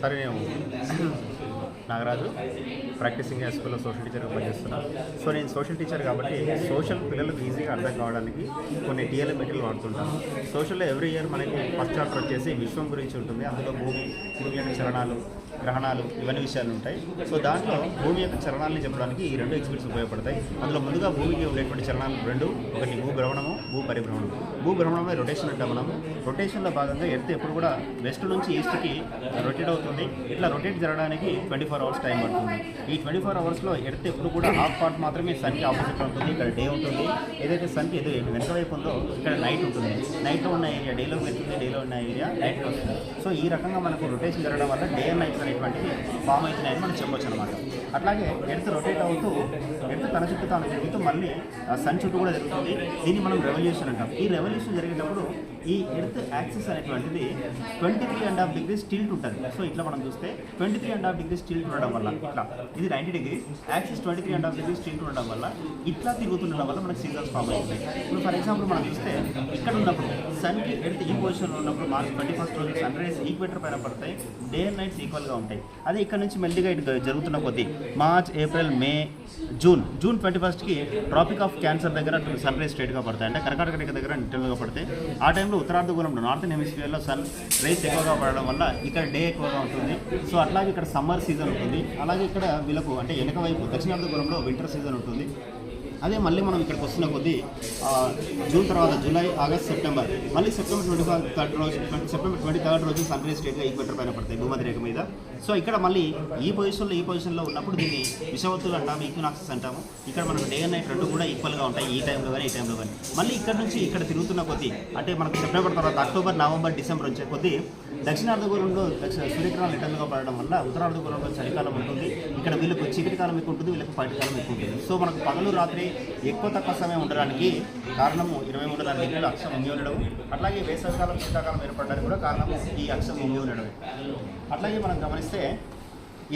సరే నేను నాగరాజు ప్రాక్టీసింగ్ స్కూల్లో సోషల్ టీచర్గా పనిచేస్తున్నా. సో నేను సోషల్ టీచర్ కాబట్టి సోషల్ పిల్లలకు ఈజీగా అర్థం కావడానికి కొన్ని టీఎల్ఎం మెటీరియల్ వాడుతుంటాను. సోషల్లో ఎవ్రీ ఇయర్ మనకి ఫస్ట్ చాప్టర్ వచ్చేసి విశ్వం గురించి ఉంటుంది. అందులో భూమి భూమి యొక్క చరణాలు గ్రహణాలు ఇవన్నీ విషయాలు ఉంటాయి. సో దాంట్లో భూమి యొక్క చరణాలని చెప్పడానికి ఈ రెండు ఎక్స్పీరియన్స్ ఉపయోగపడతాయి. అందులో ముందుగా భూమికి ఉండేటువంటి చరణాలు రెండు ఒకటి భూభ్రమణము భూ పరిభ్రమణం భూభ్రమణమే రొటేషన్ అంటాం మనం రొటేషన్లో భాగంగా ఎర్త్ ఎప్పుడు కూడా వెస్ట్ నుంచి ఈస్ట్కి రొటేట్ అవుతుంది. ఇట్లా రొటేట్ జరగడానికి ట్వంటీ ఫోర్ అవర్స్ టైం పడుతుంది ఈ ట్వంటీ ఫోర్ అవర్స్లో ఎడితే ఎప్పుడు కూడా హాఫ్ పార్ట్ మాత్రమే సన్కి ఆపోజిట్ ఉంటుంది. ఇక్కడ డే ఉంటుంది. ఏదైతే సన్కి ఏదో వెనక వైపు ఉందో ఇక్కడ నైట్ ఉంటుంది. నైట్లో ఉన్న ఏరియా డేలో వెళ్తుంది డేలో ఉన్న ఏరియా నైట్లో వస్తుంది. సో ఈ రకంగా మనకు రొటేషన్ జరగడం వల్ల డే అండ్ నైట్స్ అనేటువంటివి ఫామ్ అవుతున్నాయని మనం చెప్పొచ్చు అనమాట అట్లాగే ఎడత రొటేట్ అవుతూ ఎడత తన చుట్టూ తాను తిరుగుతూ మళ్ళీ సన్ చుట్టూ కూడా జరుగుతుంది. దీన్ని మనం రెవల్యూషన్ అంటాం. ఈ రెవల్యూషన్ జరిగేటప్పుడు ఈ ఎర్త్ యాక్సిస్ అనేటువంటిది twenty three and half degrees tilt ఉంటుంది. సో ఇట్లా మనం చూస్తే twenty three and half degrees tilt ఉండడం వల్ల ఇట్లా. ఇది ninety degrees axis twenty three and half degrees straight ఉండడం వల్ల ఇట్లా తిరుగుతుండడం వల్ల మనకు సీజన్స్ ఫామ్ అవుతాయి ఇప్పుడు ఫర్ ఎగ్జాంపుల్ మనం చూస్తే ఇక్కడ ఉన్నప్పుడు సన్కి ఎర్త్ ఈ పొజిషన్లో ఉన్నప్పుడు మార్చ్ ట్వంటీ ఫస్ట్ రోజు సన్ రైజ్ ఈక్వేటర్ పైన పడతాయి డే అండ్ నైట్స్ ఈక్వల్గా ఉంటాయి. అదే ఇక్కడ నుంచి మెల్లిగా ఇటు జరుగుతున్న కొద్దీ March April May June June twenty ఫస్ట్కి ట్రాపిక్ ఆఫ్ క్యాన్సర్ దగ్గర సన్ రైజ్ స్ట్రేట్గా పడతాయి. అంటే కర్కాటక రేఖ దగ్గర నిట్టలుగా పడతాయి. ఆ టైంలో ఉత్తరార్ధగోళంలో నార్త్ హెమిస్ఫియర్లో సన్ రైస్ ఎక్కువగా పడడం వల్ల ఇక్కడ డే ఎక్కువగా ఉంటుంది. సో అట్లాగే ఇక్కడ సమ్మర్ సీజన్ ఉంటుంది. అలాగే ఇక్కడ వీళ్ళకు అంటే వెనక వైపు దక్షిణార్ధగోళంలో వింటర్ సీజన్ ఉంటుంది. అదే మళ్ళీ మనం ఇక్కడికి వస్తున్న కొద్దీ జూన్ తర్వాత జూలై ఆగస్ట్ సెప్టెంబర్ మళ్ళీ సెప్టెంబర్ ట్వంటీ ఫైవ్ థర్డ్ రోజు సెప్టెంబర్ ట్వంటీ థర్డ్ రోజు సన్రైజ్ స్టేట్గా స్టేట్గా ఈక్వేటర్ పైన పడతాయి భూమధ్య రేఖ మీద. సో ఇక్కడ మళ్ళీ ఈ పొజిషన్లో ఈ పొజిషన్లో ఉన్నప్పుడు దీన్ని విషవత్తులు అంటాము ఈక్వినాక్సెస్ అంటాము. ఇక్కడ మనకు డే అండ్ నైట్ రెండు కూడా ఈక్వల్గా ఉంటాయి ఈ టైంలో కానీ ఈ టైంలో కానీ మళ్ళీ ఇక్కడ నుంచి ఇక్కడ తిరుగుతున్న కొద్దీ అంటే మనకు సెప్టెంబర్ తర్వాత అక్టోబర్ నవంబర్ డిసెంబర్ వచ్చే కొద్దీ దక్షిణార్ధగోళంలో దక్షిణ సూర్యగ్రహణాలు రిటర్న్గా పడడం వల్ల ఉత్తరార్ధగోళంలో చలికాలం ఉంటుంది. ఇక్కడ వీళ్ళకు చీకటి కాలం ఎక్కువ ఉంటుంది వీళ్ళకి పైటి కాలం ఎక్కువ ఉంటుంది. సో మనకు పగలు రాత్రి ఎక్కువ తక్కువ సమయం ఉండడానికి కారణము ఇరవై మూడు నాలుగు డిగ్రీలు అక్షం ఉంగి ఉండడం అట్లాగే వేసవికాలం శీతాకాలం ఏర్పడడానికి కూడా కారణము ఈ అక్షం ఉంగి ఉండడం అట్లాగే మనం గమనిస్తే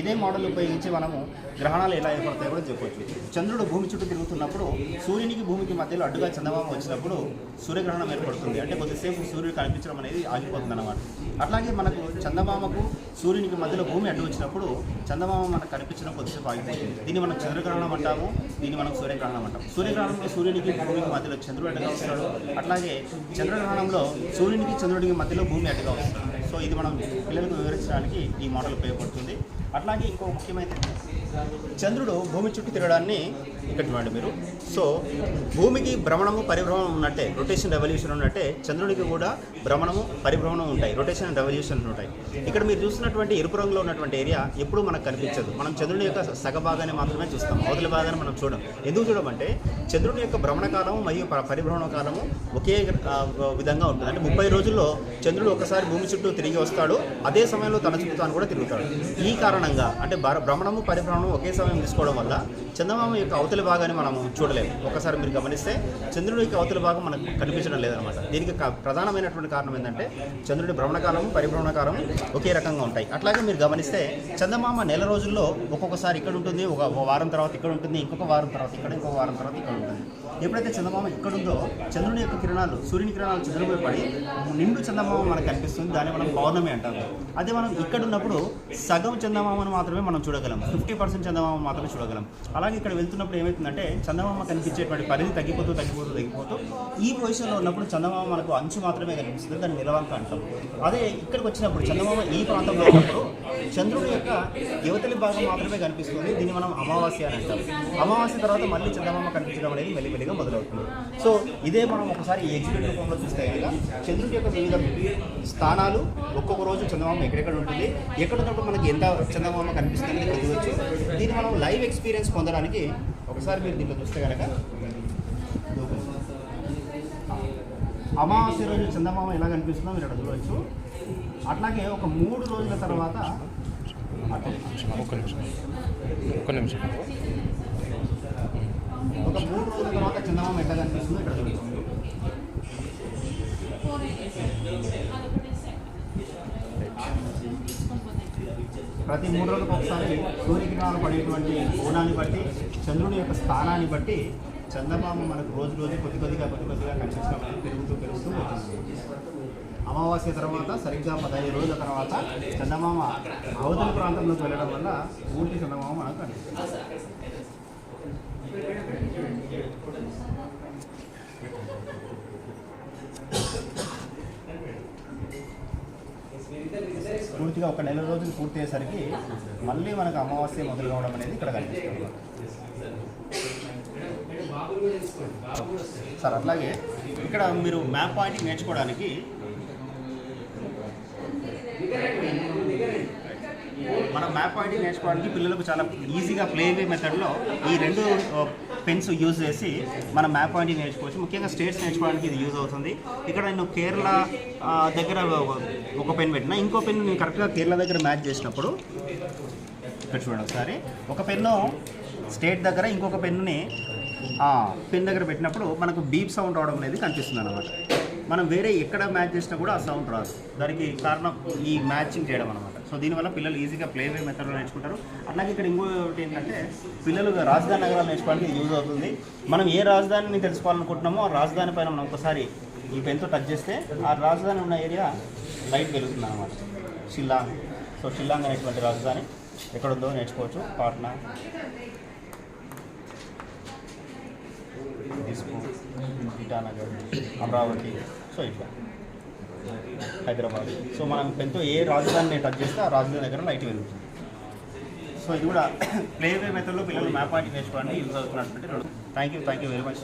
ఇదే మోడల్ ఉపయోగించి మనము గ్రహణాలు ఎలా ఏర్పడతాయో కూడా చెప్పొచ్చు. చంద్రుడు భూమి చుట్టూ తిరుగుతున్నప్పుడు సూర్యునికి భూమికి మధ్యలో అడ్డుగా చందమామ వచ్చినప్పుడు సూర్యగ్రహణం ఏర్పడుతుంది. అంటే కొద్దిసేపు సూర్యుడు కనిపించడం అనేది ఆగిపోతుంది అనమాట అట్లాగే మనకు చందమామకు సూర్యునికి మధ్యలో భూమి అడ్డు వచ్చినప్పుడు చందమామ మనకు కనిపించడం కొద్దిసేపు ఆగిపోతుంది. దీన్ని మనం చంద్రగ్రహణం అంటాము దీన్ని మనం సూర్యగ్రహణం అంటాము. సూర్యగ్రహణంలో సూర్యునికి భూమికి మధ్యలో చంద్రుడు అడ్డుగా వస్తాడు. అట్లాగే చంద్రగ్రహణంలో సూర్యునికి చంద్రుడికి మధ్యలో భూమి అడ్డుగా వస్తుంది. సో ఇది మనం పిల్లలకు వివరించడానికి ఈ మోడల్ ఉపయోగపడుతుంది. అట్లాగే ఇంకో ముఖ్యమైన చంద్రుడు భూమి చుట్టూ తిరగడాన్ని ఇక్కడ చూడండి మీరు. సో భూమికి భ్రమణము పరిభ్రమణం ఉన్నట్టే రొటేషన్ రెవల్యూషన్ ఉన్నట్టే చంద్రుడికి కూడా భ్రమణము పరిభ్రమణం ఉంటాయి. రొటేషన్ రెవల్యూషన్ ఉంటాయి. ఇక్కడ మీరు చూసినటువంటి ఎరుపు రంగులో ఉన్నటువంటి ఏరియా ఎప్పుడూ మనకు కనిపించదు. మనం చంద్రుని యొక్క సగ భాగాన్ని మాత్రమే చూస్తాం. అవతల భాగాన్ని మనం చూడం. ఎందుకు చూడమంటే చంద్రుని యొక్క భ్రమణ కాలము మరియు పరిభ్రమణ కాలము ఒకే విధంగా ఉంటుంది. అంటే ముప్పై రోజుల్లో చంద్రుడు ఒకసారి భూమి చుట్టూ తిరిగి వస్తాడు. అదే సమయంలో తన చుట్టూ తాను కూడా తిరుగుతాడు. ఈ కారణంగా అంటే భ్రమణము పరిభ్రమణం ఒకే సమయం తీసుకోవడం వల్ల చందమామ యొక్క అవతలి భాగాన్ని మనం చూడలేము. ఒకసారి మీరు గమనిస్తే చంద్రుడి యొక్క అవతలి భాగం మనకు కనిపించడం లేదనమాట దీనికి ప్రధానమైనటువంటి కారణం ఏంటంటే చంద్రుడి భ్రమణకాలము పరిభ్రమణకాలము ఒకే రకంగా ఉంటాయి. అట్లాగే మీరు గమనిస్తే చందమామ నెల రోజుల్లో ఒక్కొక్కసారి ఇక్కడ ఉంటుంది ఒక ఒక వారం తర్వాత ఇక్కడ ఉంటుంది ఇంకొక వారం తర్వాత ఇక్కడ ఇంకొక వారం తర్వాత ఇక్కడ ఉంటుంది. ఎప్పుడైతే చందమామ ఎక్కడుందో చంద్రుని యొక్క కిరణాలు సూర్యుని కిరణాలు చంద్రుడిపై పడి నిండు చందమామ మనకు కనిపిస్తుంది. దాన్ని మనం పౌర్ణమి అంటాం అదే మనం ఇక్కడ ఉన్నప్పుడు సగం చందమామను మాత్రమే మనం చూడగలం. ఫిఫ్టీ పర్సెంట్ చందమామ మాత్రమే చూడగలం. అలాగే ఇక్కడ వెళ్తున్నప్పుడు ఏమవుతుందంటే చందమామ కనిపించేటువంటి పరిధి తగ్గిపోతూ తగ్గిపోతూ తగ్గిపోతూ ఈ పొజిషన్లో ఉన్నప్పుడు చందమామ మనకు అంచు మాత్రమే కనిపిస్తుంది. దాన్ని నిలవంక అంటాం. అదే ఇక్కడికి వచ్చినప్పుడు చందమామ ఈ ప్రాంతంలో ఉన్నప్పుడు చంద్రుడి యొక్క యువతలి భాగం మాత్రమే కనిపిస్తుంది. దీన్ని మనం అమావాస్య అని అంటాం. అమావాస్య తర్వాత మళ్ళీ చందమామ కనిపించడం అనేది మెల్లిమెల్లిగా మొదలవుతుంది. సో ఇదే మనం ఒకసారి ఈ ఎగ్జిబిట్ రూపంలో చూస్తే కనుక చంద్రుడి యొక్క వివిధ స్థానాలు ఒక్కొక్క రోజు చందమామ ఎక్కడెక్కడ ఉంటుంది ఎక్కడ ఉన్నప్పుడు మనకి ఎంత చందమామ కనిపిస్తుంది అనేది దీన్ని మనం లైవ్ ఎక్స్పీరియన్స్ పొందడానికి ఒకసారి మీరు దీంట్లో చూస్తే కనుక అమావాస్య రోజు చందమామ ఎలా కనిపిస్తుందో మీరు అక్కడ చూడవచ్చు. అట్లాగే ఒక మూడు రోజుల తర్వాత అటు ఒక్క నిమిషం. ప్రతి మూడు రోజులకు ఒకసారి సూర్యకిరణాలు పడేటువంటి కోణాన్ని బట్టి చంద్రుని యొక్క స్థానాన్ని బట్టి చందమామ మనకు రోజు రోజు కొద్ది కొద్దిగా కొద్ది కొద్దిగా కనిపించడం పెరుగుతూ పెరుగుతూ వస్తుంది అమావాస్య తర్వాత సరిగ్గా పదహైదు రోజుల తర్వాత చందమామ అవతల ప్రాంతంలోకి వెళ్ళడం వల్ల పూర్తి చందమామ మనకు కనిపిస్తుంది. పూర్తిగా ఒక నెల రోజులు పూర్తి అయ్యేసరికి మళ్ళీ మనకు అమావాస్య మొదలు కావడం అనేది ఇక్కడ కనిపిస్తుంది. సార్ అట్లాగే ఇక్కడ మీరు మ్యాప్ పాయింటింగ్ నేర్చుకోవడానికి మనం మ్యాప్ పాయింటింగ్ నేర్చుకోవడానికి పిల్లలకు చాలా ఈజీగా ప్లేవే మెథడ్లో ఈ రెండు పెన్స్ యూజ్ చేసి మనం మ్యాప్ పాయింటింగ్ నేర్చుకోవచ్చు. ముఖ్యంగా స్టేట్స్ నేర్చుకోవడానికి ఇది యూజ్ అవుతుంది. ఇక్కడ నేను కేరళ దగ్గర ఒక పెన్ పెట్టిన. ఇంకో పెన్ నేను కరెక్ట్గా కేరళ దగ్గర మ్యాచ్ చేసినప్పుడు ఇక్కడ చూడండి ఒకసారి. ఒక పెన్ను స్టేట్ దగ్గర ఇంకొక పెన్నుని పెన్ దగ్గర పెట్టినప్పుడు మనకు బీప్ సౌండ్ రావడం అనేది కనిపిస్తుంది అనమాట మనం వేరే ఎక్కడ మ్యాచ్ చేసినా కూడా ఆ సౌండ్ రాదు. దానికి కారణం ఈ మ్యాచింగ్ చేయడం అనమాట సో దీనివల్ల పిల్లలు ఈజీగా ప్లే వే మెథడ్లో నేర్చుకుంటారు. అలాగే ఇక్కడ ఇంకోటి ఏంటంటే పిల్లలు రాజధాని నగరాలు నేర్చుకోవడానికి యూజ్ అవుతుంది. మనం ఏ రాజధానిని తెలుసుకోవాలనుకుంటున్నామో ఆ రాజధాని పైన మనం ఒకసారి ఈ పెన్తో టచ్ చేస్తే ఆ రాజధాని ఉన్న ఏరియా లైట్ వెలుగుతుంది అనమాట షిల్లాంగ్. సో షిల్లాంగ్ అనేటువంటి రాజధాని ఎక్కడుందో నేర్చుకోవచ్చు పాట్నా. దిస్పూర్ ఇటానగర్ అమరావతి. సో ఇట్లా. హైదరాబాద్. సో మనం పెన్తో ఏ రాజధానిని టచ్ చేస్తే ఆ రాజధాని దగ్గర లైట్ వెలుగుతుంది. సో ఇది కూడా ప్లేవే మెథడ్లో పిల్లలు మ్యాప్ పాయింట్ నేర్చుకోవడానికి యూజ్ అవుతున్నటువంటి thank you thank you very much